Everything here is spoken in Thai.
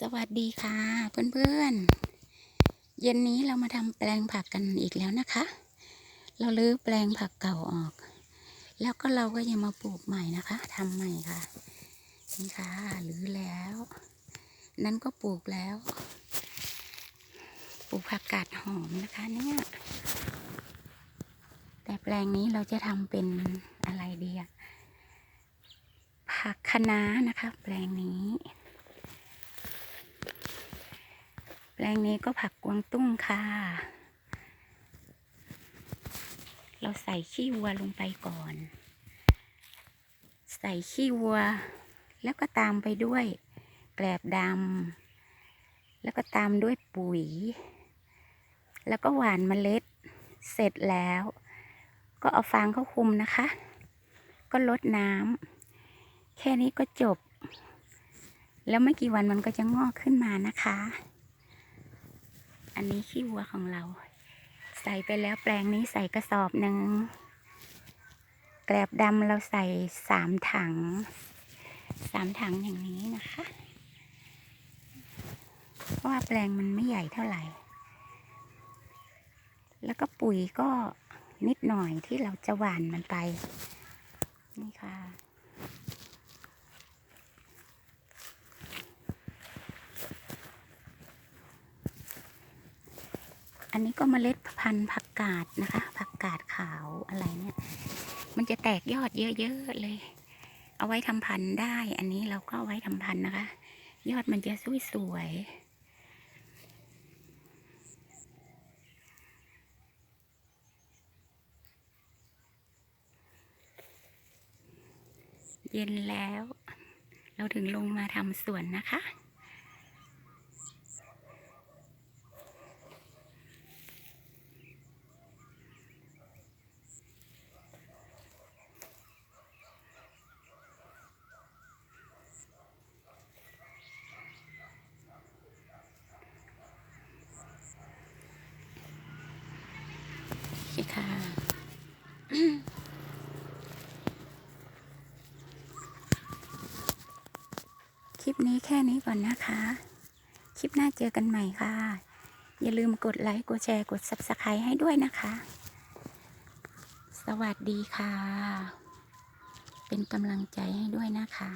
สวัสดีค่ะ เพื่อนๆ เย็นนี้เรามาทำแปลงผักกันอีกแล้วนะคะ เราลื้อแปลงผักเก่าออก แล้วก็เราก็ยังมาปลูกใหม่นะคะทำใหม่ค่ะนี่ค่ะลื้อแล้ว นั้นก็ปลูกแล้ว ปลูกผักกาดหอมนะคะเนี่ยแต่แปลงนี้เราจะทำเป็นอะไรดีอะผักคะน้านะคะ แปลงนี้ แปลงนี้ก็ผักกวางตุ้งค่ะ เราใส่ขี้วัวลงไปก่อน ใส่ขี้วัว แล้วก็ตามไปด้วยแกลบดำแล้วก็ตามด้วยปุ๋ย แล้วก็หว่านเมล็ด เสร็จแล้ว ก็เอาฟางเข้าคุมนะคะ ก็ลดน้ำแค่นี้ก็จบ แล้วไม่กี่วันมันก็จะงอกขึ้นมานะคะ อันนี้ขี้วัวของเรา ใส่ไปแล้วแปลงนี้ใส่กระสอบหนึ่งแกลบดำเราใส่สามถังสามถังอย่างนี้นะคะ เพราะว่าแปลงมันไม่ใหญ่เท่าไหร่ แล้วก็ปุ๋ยก็นิดหน่อยที่เราจะหว่านมันไป นี่ค่ะ อันนี้ก็เมล็ดพันธุ์ผักกาดนะคะ ผักกาดขาวอะไรเนี่ย มันจะแตกยอดเยอะๆเลย เอาไว้ทำพันธุ์ได้ อันนี้เราก็เอาไว้ทำพันธุ์นะคะ ยอดมันจะสวยๆเย็นแล้ว เราถึงลงมาทำสวนนะคะ คลิปนี้แค่นี้ก่อนนะคะ คลิปหน้าเจอกันใหม่ค่ะ อย่าลืมกดไลค์ กดแชร์ กด s u b สไครต์ให้ด้วยนะคะ สวัสดีค่ะ เป็นกำลังใจให้ด้วยนะคะ